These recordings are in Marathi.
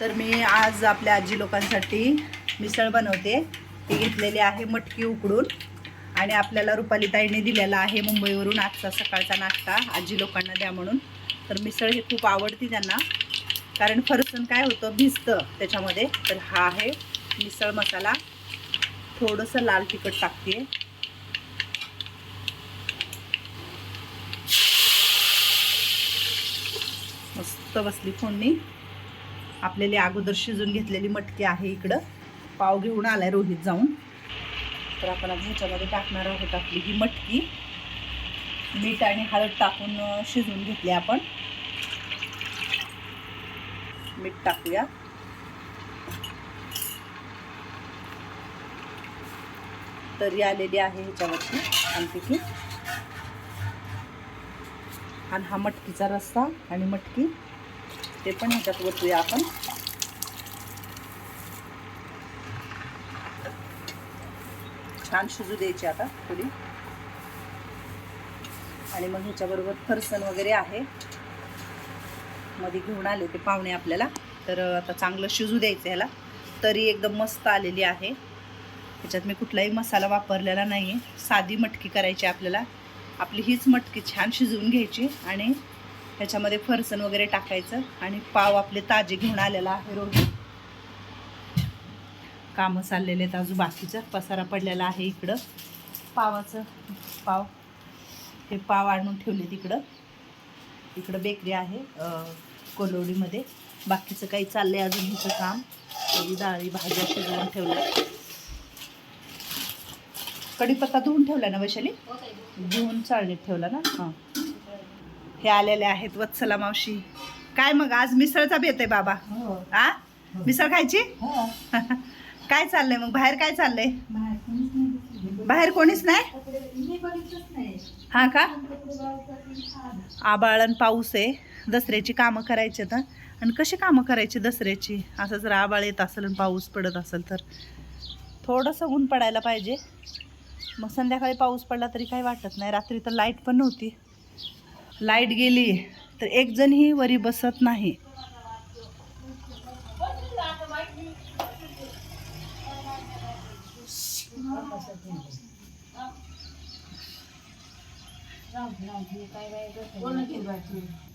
तर मी आज आपल्या आजी लोकांसाठी मिसळ बनवते. ती घेतलेली आहे मटकी उकडून आणि आपल्याला रुपालीताईने दिलेला आहे मुंबईवरून आजचा सकाळचा नाश्ता. आजी लोकांना द्या म्हणून. तर मिसळ ही खूप आवडती त्यांना. कारण फरसन काय होतं? भिजतं त्याच्यामध्ये. तर हा आहे मिसळ मसाला. थोडंसं लाल तिखट टाकते मस्त बसली फोडणी. आपल्याला अगोदर शिजून घेतलेली मटकी आहे इकडं. पाव घेऊन आलाय रोहित जाऊन. तर आपण आज ह्याच्यामध्ये टाकणार आहोत आपली ही मटकी. मीठ आणि हळद टाकून शिजून शिजवून घेतली आपण. मीठ टाकूया. तरी आलेली आहे ह्याच्यावरती आणखी आणि हा मटकीचा रस्सा आणि मटकी. ते पण ह्याच्यात ओतूया आपण. छान शिजू द्यायची आता थोडी. आणि मग ह्याच्याबरोबर फरसन वगैरे आहे. मध्ये घेऊन आले ते पाहुणे आपल्याला. तर आता चांगलं शिजू द्यायचं ह्याला. तरी एकदम मस्त आलेली आहे. ह्याच्यात मी कुठलाही मसाला वापरलेला नाही आहे साधी मटकी करायची आपल्याला. आपली हीच मटकी छान शिजवून घ्यायची आणि ह्याच्यामध्ये फरसन वगैरे टाकायचं आणि पाव आपले ताजे घेऊन आलेला आहे रोज. कामं चाललेले आहेत अजून बाकीचं. पसारा पडलेला आहे इकडं. पावाचं पाव. हे पाव आणून ठेवले तिकडं इकडं बेकरी आहे कोलवडीमध्ये बाकीचं काही चाललंय अजून हिचं काम. तरी डाळी भाज्या शिजवून ठेवल्या. कढीपत्ता धुवून ठेवला ना वैशाली? धुवून चाळणीत ठेवला ना? हां. हे आलेले आहेत वत्सला मावशी. काय मग आज मिसळचा बेत आहे बाबा. आ? मिसळ खायची? काय चाललंय मग बाहेर काय चाललंय? बाहेर कोणीच नाही हा का? आबाळ आणि पाऊस आहे. दसऱ्याची कामं करायची तर आणि कशी कामं करायची दसऱ्याची? असं जर आबाळ येत असेल आणि पाऊस पडत असेल तर. थोडंसं ऊन पडायला पाहिजे. मग संध्याकाळी पाऊस पडला तरी काही वाटत नाही. रात्री तर लाइट पण नव्हती. लाइट गेली तर एक जणही वरी बसत नाही.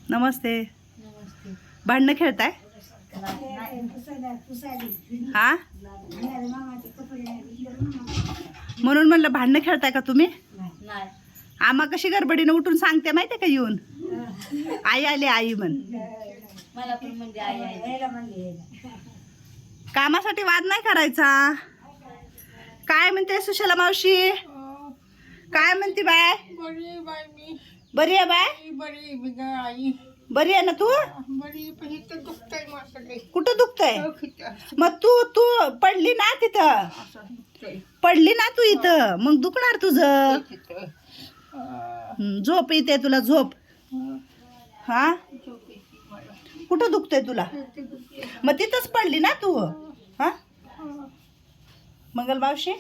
नमस्ते. भांडणं खेळताय? हा? म्हणून म्हणलं भांडणं खेळताय का तुम्ही? आम्हा कशी गडबडीनं उठून सांगते माहितीये का येऊन? आई आली आई म्हण. मला पण म्हणजे आई कामासाठी वाद नाही करायचा. काय म्हणते सुशला मावशी? काय म्हणते बाय? बरी बाई मी. बरी आहे बाय? बरी बरी आहे ना तू. कुठं दुखतंय? खिचं मग तू तू पडली ना तिथं. पडली ना तू इथं? मग दुखणार तुझं? हं, झोप येते तुला झोप. हा. कुठं दुखतंय तुला. मग तिथंच पडली ना तू? हा? मंगल मावशी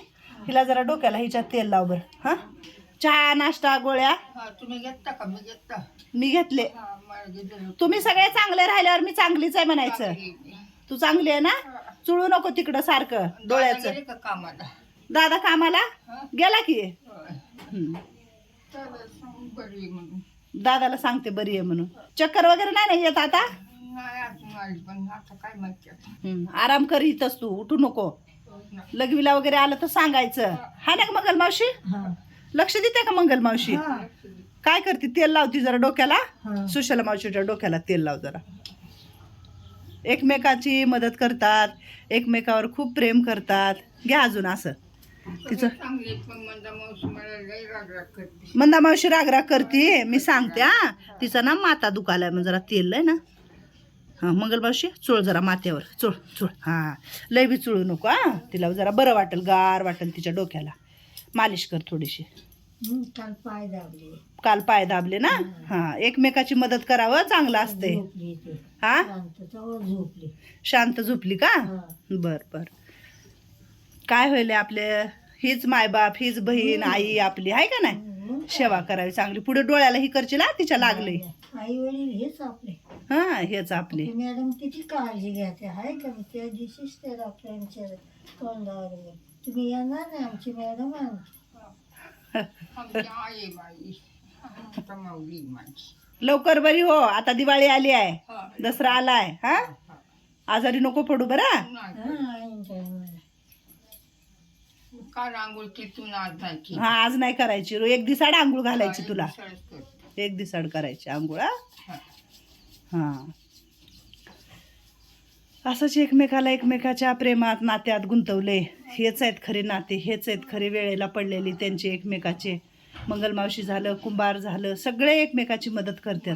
हिला जरा डोक्याला हिच्यात तेल लाव बर. हा? चहा नाश्ता गोळ्या? तुम्ही घेता का? मी घेता मी घेतले. घेतलं. तुम्ही सगळे चांगले राहिल्यावर मी चांगलीच आहे म्हणायचं. तू चांगली आहे ना. चुळू नको तिकडं सारखं डोळ्याचं. कामाला? दादा कामाला? गेला की? हं. बरी आहे म्हणून. दादाला सांगते बरी आहे म्हणून. चक्कर वगैरे नाही ना येत आता? नाही अजून आली पण आता काय माहिती आता. हं. आराम कर इथंच तू उठू नको. ना. लघवीला वगैरे आलं तर सांगायचं. हा ना का मंगल मावशी? लक्ष देते का मंगल मावशी? काय करते? तेल लावती जरा डोक्याला? सुशला मावशीच्या डोक्याला तेल लाव जरा. एकमेकाची मदत करतात एकमेकावर खूप प्रेम करतात. घ्या अजून असं. तिचं? चांगली पण मंदा मावशी मला लई राग राग करते. मंदा मावशी रागराग करते? मी सांगते हा. तिचा ना माता दुखालाय मग जरा तेल आहे ना. हां मंगल मावशी चोळ जरा माथ्यावर. चोळ चोळ. हां लय बी चोळू नको हा. तिला जरा बरं वाटेल गार वाटेल तिच्या डोक्याला. मालिश कर थोडीशी. काल पाय दाबले. काल पाय दाबले ना? हां. एकमेकाची मदत करावं चांगलं असते हा? शांत झोपली का? बर बर. काय होईल आपले? हीच मायबाप हीच बहीण आई आपली आहे का नाही? सेवा करावी चांगली. पुढे डोळ्याला ही करची ना तिच्या लागले आई वडील हेच आपले. हा हेच आपले. मॅडम किती काळजी घेते आहे का मी त्या दिवशीच त्या डॉक्टरांच्या तोंडावर. तुम्ही येणार नाही आमची मॅडम लवकर बरी हो. आता दिवाळी आली आहे. दसरा आलाय हा? आजारी नको पडू बरा. आज जायची हा आज नाही करायची रो एक दिसाड आंघोळ घालायची तुला. एक दिसाड करायची आंघोळ हा? हा. असंच एकमेकाला एकमेकाच्या प्रेमात नात्यात गुंतवले. हेच आहेत खरे नाते हेच आहेत खरे वेळेला पडलेली त्यांचे एकमेकाचे. मंगलमावशी झालं कुंभार झालं सगळे एकमेकाची मदत करतात.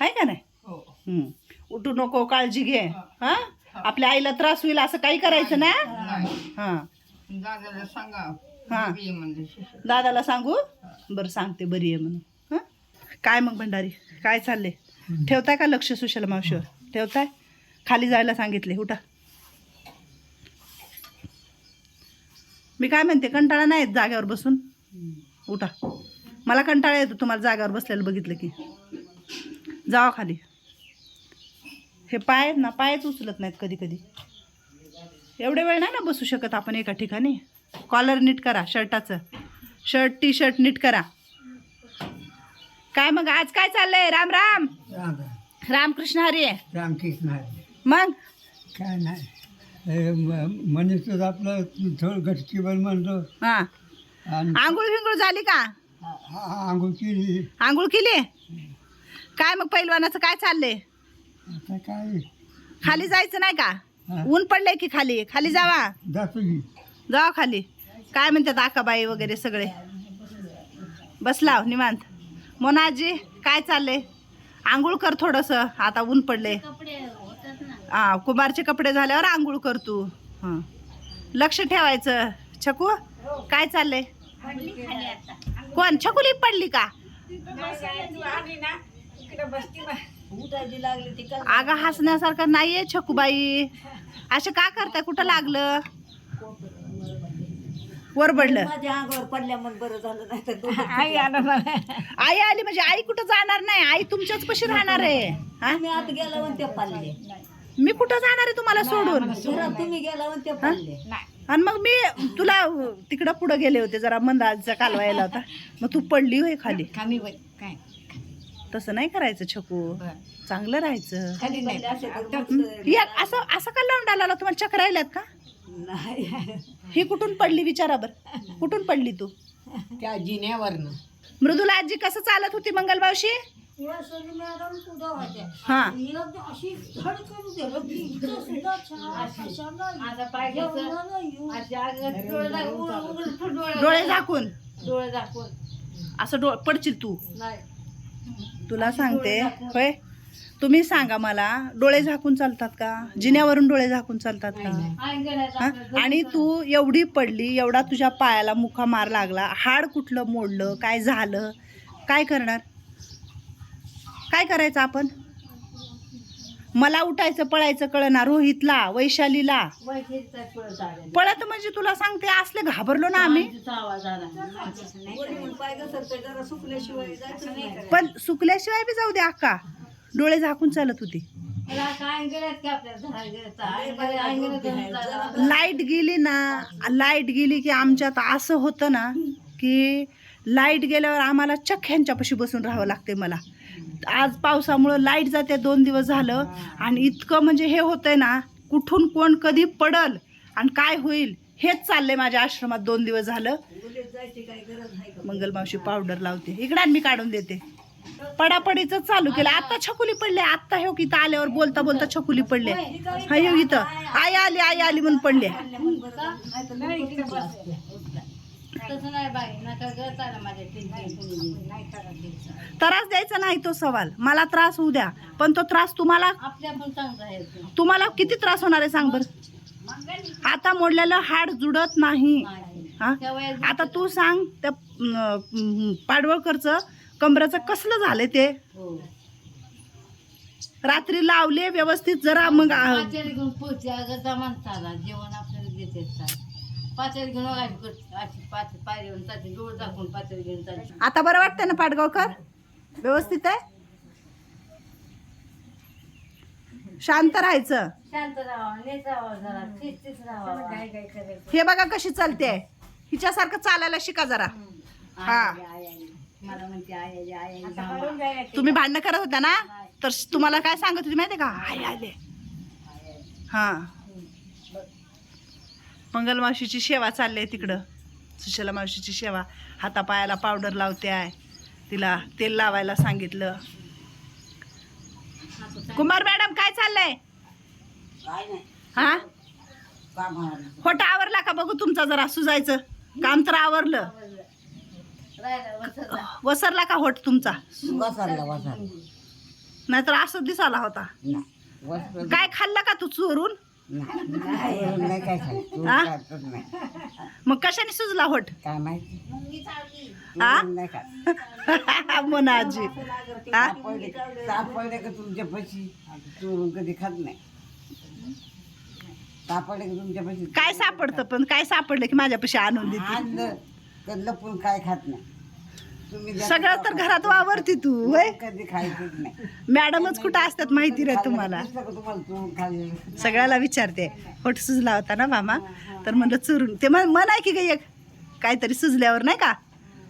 आहे का नाही? हो. हम्म. उठू नको काळजी घे. हा. आपल्या आईला त्रास होईल असं काही करायचं ना? हा. दादाला सांगा हा. दादाला सांगू? बरं सांगते बरी आहे म्हणून. हं? काय मग भंडारी? काय चाललंय? ठेवताय का लक्ष सुशाला मावशीवर? ठेवताय? खाली जायला सांगितले उठा. मी काय म्हणते कंटाळा नाही येत जाग्यावर बसून? उठा. मला कंटाळा येतो तुम्हाला जाग्यावर बसलेलं बघितलं की. जावा खाली. हे पाय आहेत ना पायच उचलत नाहीत कधी कधी एवढे वेळ नाही ना बसू शकत आपण एका ठिकाणी? कॉलर नीट करा शर्टाचं शर्ट टी शर्ट नीट करा. काय मग आज काय चाललंय? राम राम. रामकृष्ण हरी आहे. रामकृष्ण हरी. मग? काय नाही. हे म- आपलं थोडं गटकीवर म्हणतो हा. आणि आंघोळ फिंगोळ झाली का? आ- आंघोळ केली. आंघोळ केली? काय मग पैलवानाचं काय चाललंय? आता काय? खाली जायचं नाही का? ऊन पडलंय की खाली? खाली जावा. जातो की. जावा खाली. काय म्हणतात आकाबाई वगैरे सगळे? बसलाव निवांत. मोनाजी काय चाललंय? आंघोळ कर थोडंसं. आता ऊन पडले हा कुमारचे कपडे झाल्यावर आंघोळ कर तू. हां. लक्ष ठेवायचं. छकू काय चाललंय? कोण? छकुली पडली का? अगं हसण्यासारखं नाहीये छकूबाई. असं का करताय? कुठं लागलं? वर पडलं. आई आला मला आई आली म्हणजे आई कुठं जाणार नाही? आई तुमच्याच पशी राहणार आहे. हा? मी कुठं जाणार आहे तुम्हाला सोडून? तुम्ही गेला? आणि मग मी तुला तिकडं पुढं गेले होते जरा मंदाचा कालवा यायला होता. मग तू पडली होय खाली. काय तसं नाही करायचं छकू. चांगलं राहायचं. खाली नाही या असं असं का लावून आला तुम्हाला चक्र राहिल्यात का? ही कुठून पडली विचारा बर. कुठून पडली तू? त्या जिन्यावरनं. मृदुला आजी कसं चालत होती मंगलमावशी मॅडम पुढं होत्या. हा. एकदम अशी धडकन गेलं की इतकं सुद्धा छान कशाला एवढं डोळे झाकून. डोळे दाखवून असं डो पडशील तू. नाही. तुला सांगते होय? तुम्ही सांगा मला डोळे झाकून चालतात का? जिन्यावरून डोळे झाकून चालतात का? आणि तू एवढी पडली एवढा तुझ्या पायाला मुखा मार लागला हाड कुठलं मोडलं काय झालं? काय करणार? काय करायचं आपण? मला उठायचं पळायचं कळणार. रोहितला वैशालीला. पळत म्हणजे तुला सांगते असले घाबरलो ना आम्ही. पण सुकल्याशिवाय बी जाऊ दे अक्का. डोळे झाकून चालत होती. लाइट गेली ना लाइट गेली की आमच्यात असं होतं ना की लाइट गेल्यावर आम्हाला चक्क ह्यांच्यापाशी बसून राहावं लागते मला. आज पावसामुळं लाइट जाते दोन दिवस झालं. आणि इतकं म्हणजे हे होतंय ना कुठून कोण कधी पडल आणि काय होईल हेच चाललंय माझ्या आश्रमात दोन दिवस झालं. मंगलमावशी पावडर लावते. इकडे मी काढून देते. पडापडीच चालू केलं. आता छकुली पडले. आता हे इथं आल्यावर बोलता बोलता छकुली पडले. हा हे इथं. आई आली आई आली म्हणून पडले. त्रास द्यायचा नाही तो सवाल. मला त्रास होऊ द्या. पण तो त्रास तुम्हाला तुम्हाला किती त्रास होणार आहे सांग बर? आता मोडलेलं हाड जुडत नाही. हा? आता तू सांग त्या अं, पाडवळकरचं कमराचं कसलं झालंय ते? रात्री लावले व्यवस्थित जरा मग आ- घेऊन जेवण आपल्याला देते पातेली घेऊन करते. अशी पाच पायरी जाते डोळ दाखवून पातेली घेऊन जाते आता बरं वाटतंय ना पाडगावकर? व्यवस्थित आहे? शांत राहायचं. शांत जरा करायचं. हे बघा कशी चालते. हिच्यासारखं चालायला शिका जरा. हा. मला म्हणते आय आय आय आय तुम्ही भांडणं करत होत्या ना? तर तुम्हाला काय सांगत होती माहितीये का? आई आले हा. मंगल मावशीची सेवा चालली आहे तिकडं. सुशला मावशीची सेवा हातापायाला पावडर लावते आहे तिला तेल लावायला सांगितलं. कुमार मॅडम काय चाललंय? हा? होटा आवरला. का बघू तुमचा जरा? सुजायचं. काम तर आवरलं. वसरला का होट तुमचा? नाहीतर असं दिसाला होता. काय खाल्लं का तू चोरून? नाही काय सांग? हा? नाही. मग कशाने सुजला होट? काय माहिती? हा नाही हा सापडले. सापडले का तुमच्या पशी? चोरून कधी खात नाही. सापडले का तुमच्या पशी? काय सापडतं पण? काय सापडलं की माझ्यापाशी आणून देते? आणलं का लपून काय खात नाही. सगळं तर घरात वावरती तू होय? कधी खायचंच नाही. मॅडमच कुठं असतात माहिती रे तुम्हाला? सगळ्याला विचारते. होट सुजला होता ना मामा? तर म्हणलं चुरून. ते म्हण म्हण आहे की ग एक. काहीतरी सुजल्यावर नाही का?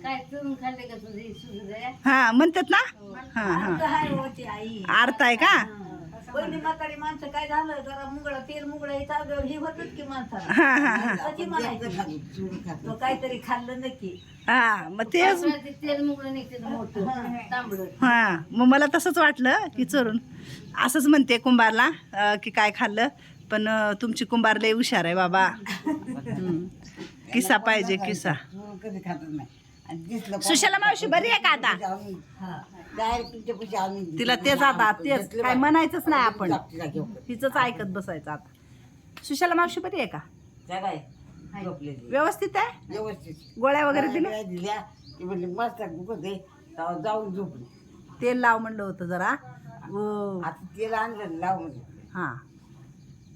काय चुरून खाल्ले का तुझी सुजले? हा म्हणतात ना? हा. हा आई. अर्थ आहे का? पहिली म्हातारी माणसं काय झालं? जरा मुगडा तेल मुगडा येतात हे होतच की माणसाला. हा हा हा. कधी म्हणायचं तो काहीतरी खाल्लं नक्की. हा मग तेच तेल मुगडं निघते मोठं तांबडं. हा मग मला तसंच वाटलं की चोरून. असंच म्हणते कुंभारला अं, की काय खाल्लं पण अं, तुमची कुंभार लय हुशार आहे बाबा. हम्म. किस्सा पाहिजे किस्सा. कधी खातच नाही आणि दिसलं सुशाला मावशी बरी आहे का आता? डायरेक्ट तुमच्या पैसे आणून तिला तेच आता तेच काय म्हणायचंच नाही आपण. तिचंच ऐकत बसायचं आता. सुशाला मावशी बरी आहे का? व्यवस्थित आहे? व्यवस्थित. गोळ्या वगैरे दिल्या? दिल्या. मस्त जाऊन झोपली. तेल लाव म्हणलं होतं जरा. आता तिला आणलं लावून झोपली हा.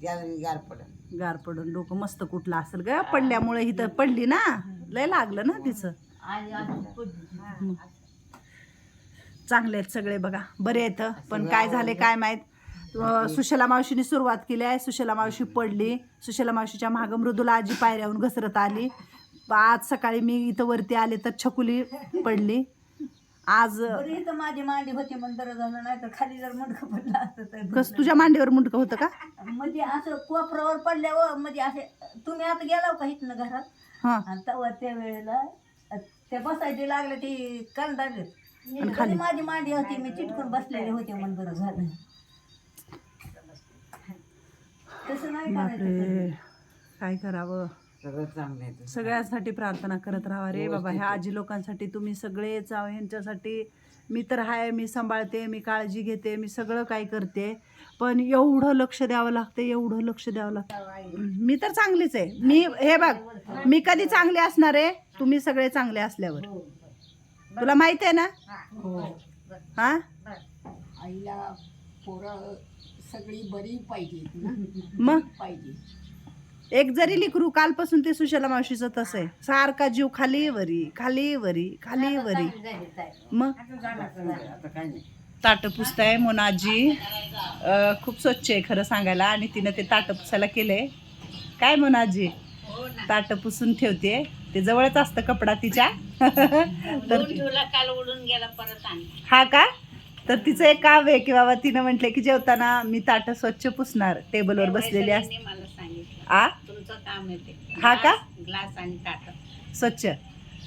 त्याला गार पडत गार पडून डोकं मस्त कुठलं असेल ग? पडल्यामुळे इथं पडली ना? लय लागलं ना तिचं. चांगले आहेत सगळे बघा. बरे आहेत पण काय झाले काय माहीत? सुशला मावशीने सुरुवात केली आहे. सुशला मावशी पडली. सुशला मावशीच्या मागं मृदुला आजी पायऱ्याहून घसरत आली. आज सकाळी मी इथं वरती आले तर छकुली पडली. आज तर माझी मांडी होती बरं झालं नाही तर खाली जर मुंडकं पडलं असतं तर कस तुझ्या मांडीवर मुंडकं होतं का? म्हणजे असं कोपरावर पडल्यावर म्हणजे असे तुम्ही आता गेलाव का इथनं घरात? हां. आणि तेव्हा त्या वेळेला ते बसायचे लागले ती कंदाडले आणि खाली? माझी मांडी होती मी चिटकून बसलेले होते म्हणून बरं झालं. तसं नाही करायचं बापरे. काय करावं? सगळं चांगलं आहे सगळ्यांसाठी प्रार्थना करत राहा रे बाबा ह्या आजी लोकांसाठी तुम्ही सगळेच आहो ह्यांच्यासाठी मी तर हाय मी सांभाळते मी काळजी घेते मी सगळं काय करते. पण एवढं लक्ष द्यावं लागतं एवढं लक्ष द्यावं लागतं. मी तर चांगलीच आहे. मी हे बघ मी कधी चांगले असणार आहे? तुम्ही सगळे चांगले असल्यावर. तुला माहीत आहे ना? हा. आईला पोरं सगळी बरी पाहिजे मग? पाहिजे. एक जरी लिकरू कालपासून ते सुशला मावशीचं तसं आहे. सारखा जीव खाली वरी खाली वरी खाली वरी. मग? आता काय नाही. ताटं पुसताय मोनाजी अं, खूप स्वच्छ आहे खरं सांगायला. आणि तिनं ते ताटं पुसायला केलंय. काय मोनाजी ताटं पुसून ठेवते ते जवळच असतं कपडा तिच्या. तर काल उडून गेला परत हा का? तर तिचं एक काम आहे की बाबा तिनं म्हटलं की जेवताना मी ताटं स्वच्छ पुसणार टेबलवर बसलेली अस मला सांगितलं. आ? तुमचं काम हा का? ग्लास आणि ताट. स्वच्छ.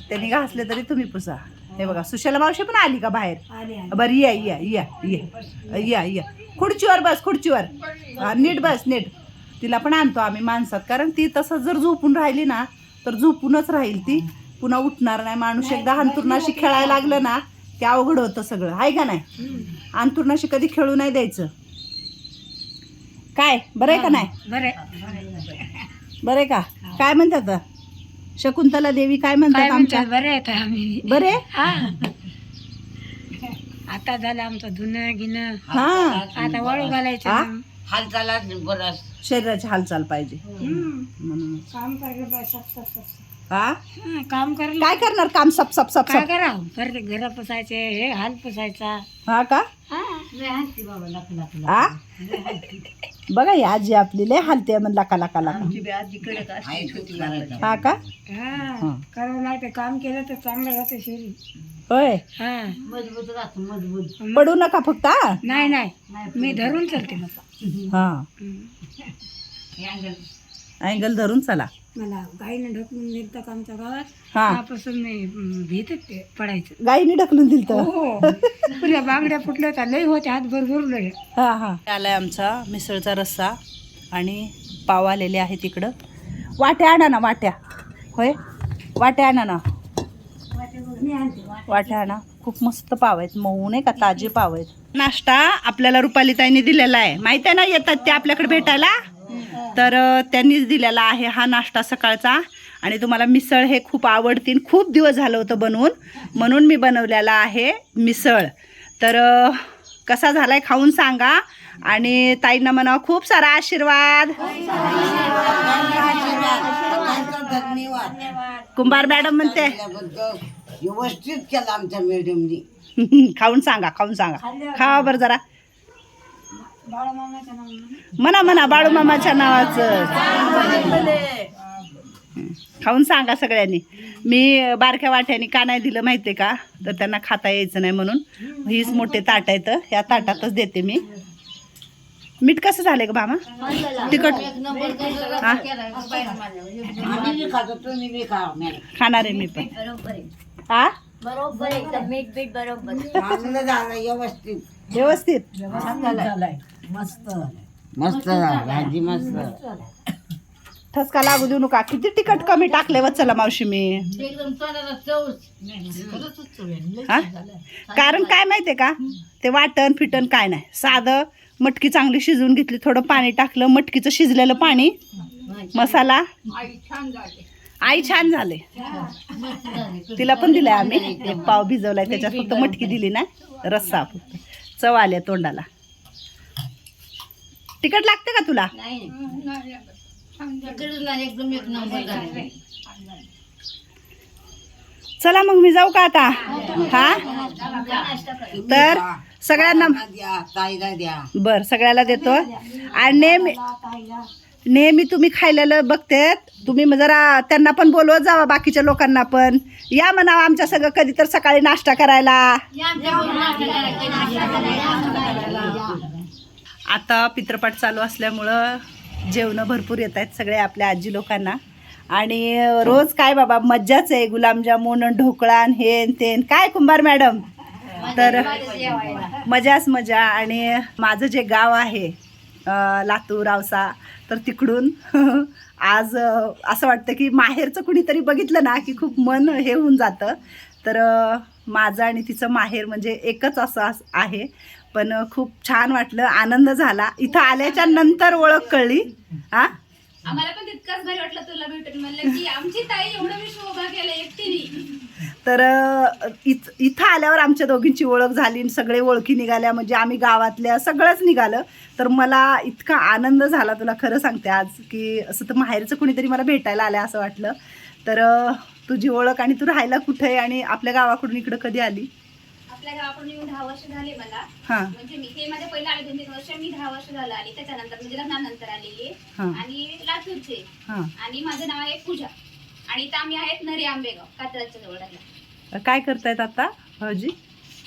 त्यांनी घासले तरी तुम्ही पुसा. हे बघा सुशाला मावशी पण आली का बाहेर? बरं या या या या. या या. खुर्चीवर बस खुर्चीवर. हा, नीट बस नीट. तिला पण आणतो आम्ही माणसात कारण ती तसं जर झोपून राहिली ना तर झोपूनच राहील ती. पुन्हा उठणार नाही. माणूस एकदा अंथुरणाशी खेळायला लागलं ना ते अवघड होतं सगळं. आहे का नाही? अंथुरणाशी कधी खेळू नाही द्यायचं. काय? बरं आहे का नाही? बरे आहे. का? काय म्हणतात शकुंतला देवी काय म्हणतात आमच्या? बरे आहेत आम्ही? बरे आता झालं आमचं धुणं गिणं. हा. आता वाळू? घालायचं हालचाला बरं शरीराची हालचाल पाहिजे. म्हणून. काम करायला हा? काम करायला. काय करणार काम? सप सप सप काय सप. करा? परत घर पुसायचे हे हाल पुसायचा. हा का? हा. लय हसती बाबा लाख लाख लाख. आ? लय हसती. बघा ही आजी आपली लय हालते म्हणला काला काला आमची बी आजी कडक असते छोटी बाळाची. हा का? हा करावं लागतं काम केलं तर चांगलं राहतं शरीर. होय. हा. मजबूत राहतो मजबूत. पडू नका फक्त हा. नाही नाही. मी धरून चालते मग. हा. हे अंगण. अँगल धरून चला. मला गाईनं ढकलून नेतात आमच्या गावात. हा. त्यापासून मी ते पडायचं. गाईने ढकलून दिल तर हो. पुऱ्या बांगड्या फुटल्या होत्या लई होत्या हात भरभर लय हा हा. आलाय आमचा मिसळचा रस्सा आणि पाव आलेले आहेत इकडं. वाट्या आणा ना वाट्या. होय? वाट्या आणा ना. वाट्या आणा. खूप मस्त पाव आहेत. मऊ नाही का ताजे पाव आहेत. नाश्ता आपल्याला रुपाली ताईने दिलेला आहे. माहीत आहे ना येतात ते आपल्याकडे भेटायला? तर त्यांनीच दिलेला आहे हा नाश्ता सकाळचा. आणि तुम्हाला मिसळ हे खूप आवडतील. खूप दिवस झालं होतं बनवून. म्हणून मी बनवलेला आहे मिसळ. तर कसा झालाय खाऊन सांगा. आणि ताईंना म्हणा खूप सारा आशीर्वाद. कुंभार मॅडम म्हणते. व्यवस्थित केलं आमच्या मॅडमनी. खाऊन सांगा खाऊन सांगा. खावा बरं जरा. म्हणा म्हणा बाळू मामाच्या नावाचं. खाऊन सांगा सगळ्यांनी. मी बारक्या वाट्याने का नाही दिलं माहितीये का? तर त्यांना खाता यायचं नाही म्हणून. हीच मोठे ताट आहेत या ताटातच देते मी. मीठ कसं झालंय का मामा? तिखट? हा? खाणार आहे मी पण. बरोबर हा झालं व्यवस्थित. व्यवस्थित? मस्त. झालं. भाजी मस्त. ठसका लागू देऊ नका. किती तिखट कमी टाकले वत्सला मावशी मी. एकदम तोंडाला चवच. खरंच चव आहे. हा? कारण काय माहितीये का? ते वाटण फिटण काय नाही. साधं मटकी चांगली शिजवून घेतली थोडं पाणी टाकलं मटकीचं शिजलेलं पाणी मसाला. आई छान झाले. मस्त झाली. तिला पण दिलाय आम्ही. एक पाव भिजवलाय त्याच्यात फक्त मटकी दिली ना रस्सा. फक्त चव आल्या तोंडाला. तिखट लागते का तुला? नाही. तिकडच नाही एकदम एक नंबर झाली. चला मग मी जाऊ का आता? हा? तर सगळ्यांना द्या ताईला द्या बर सगळ्याला देतो. आणि नेहमी नेहमी तुम्ही खायलेलं बघते तुम्ही मग जरा त्यांना पण बोलवत जावा बाकीच्या लोकांना पण. या म्हणावं आमच्या सगळं कधी तर सकाळी नाश्ता करायला. आता पित्रपाठ चालू असल्यामुळं जेवणं भरपूर येत आहेत सगळे आपल्या आजी लोकांना. आणि रोज काय बाबा मज्जाच आहे गुलाबजामून ढोकळा हे तेन काय कुंभार मॅडम? तर मजाच मजा. आणि माझं जे गाव आहे लातूर रावसा तर तिकडून आज असं वाटतं की माहेरचं कुणीतरी बघितलं ना की खूप मन हे होऊन जातं. तर माझं आणि तिचं माहेर म्हणजे एकच असं आहे. पण खूप छान वाटलं आनंद झाला. इथं आल्याच्यानंतर ओळख कळली. हा? आम्हाला पण तितकाच भारी वाटलं तुला भेटून. म्हणलं की आमची ताई एवढं विश्व उभा केलं एकटीने. तर इथ इथं आल्यावर आमच्या दोघींची ओळख झाली सगळे ओळखी निघाल्या. म्हणजे आम्ही गावातल्या सगळंच निघालं. तर मला इतका आनंद झाला तुला खरं सांगते आज की असं तर माहेरचं कुणीतरी मला भेटायला आलं असं वाटलं. तर तुझी ओळख आणि तू राहायला कुठे आहे आणि आपल्या गावाकडून इकडं कधी आली? आपल्या गावाकडून येऊन दहा वर्ष झाले मला. हां. म्हणजे मी ते माझ्या पहिला आले दोन तीन वर्ष मी दहा वर्ष झालं आली. त्याच्यानंतर म्हणजे लग्नानंतर आलेली आहे. हां. आणि लातूरचे. हां. आणि माझं नाव आहे पूजा. आणि इथं आम्ही आहेत नरी आंबेगाव कात्रजच्या जवळ राहिला काय करतायत आता भाऊजी?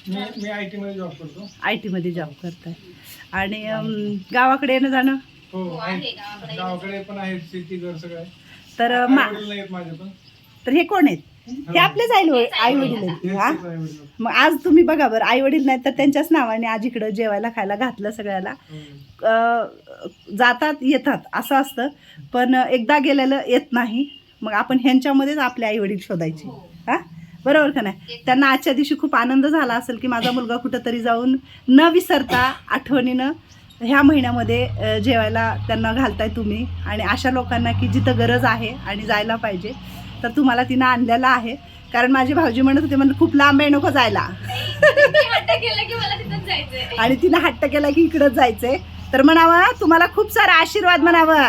मी मी आय टी मध्ये जॉब करतो. आय टीमध्ये जॉब करताय. आणि अम, गावाकडे येणं जाणं? हो हो, आहे. आहे गावाकडे. गावाकडे पण आहे शेती घर सगळं. आहे. तर अ, मा आई-वडील नाहीत माझे पण. तर हे कोण आहेत? हे आपलेच आई आई वडील आहेत. हा. मग आज तुम्ही बघा बरं आई वडील नाही तर त्यांच्याच नावाने आज इकडं जेवायला खायला घातलं सगळ्याला. जातात येतात असं असतं. पण एकदा गेलेलं येत नाही. मग आपण ह्यांच्यामध्येच आपले आई वडील शोधायचे. हा. बरोबर का नाही? त्यांना आजच्या दिवशी खूप आनंद झाला असेल की माझा मुलगा कुठंतरी जाऊन न विसरता आठवणीनं ह्या महिन्यामध्ये जेवायला त्यांना घालताय तुम्ही. आणि अशा लोकांना की जिथं गरज आहे आणि जायला पाहिजे. तर तुम्हाला तिनं आणलेला आहे. कारण माझी भाऊजी म्हणत होते म्हणजे खूप लांब आहे नको जायला. आणि तिनं हट्ट केला की इकडंच जायचंय. तर म्हणावं तुम्हाला खूप सारा आशीर्वाद म्हणावं.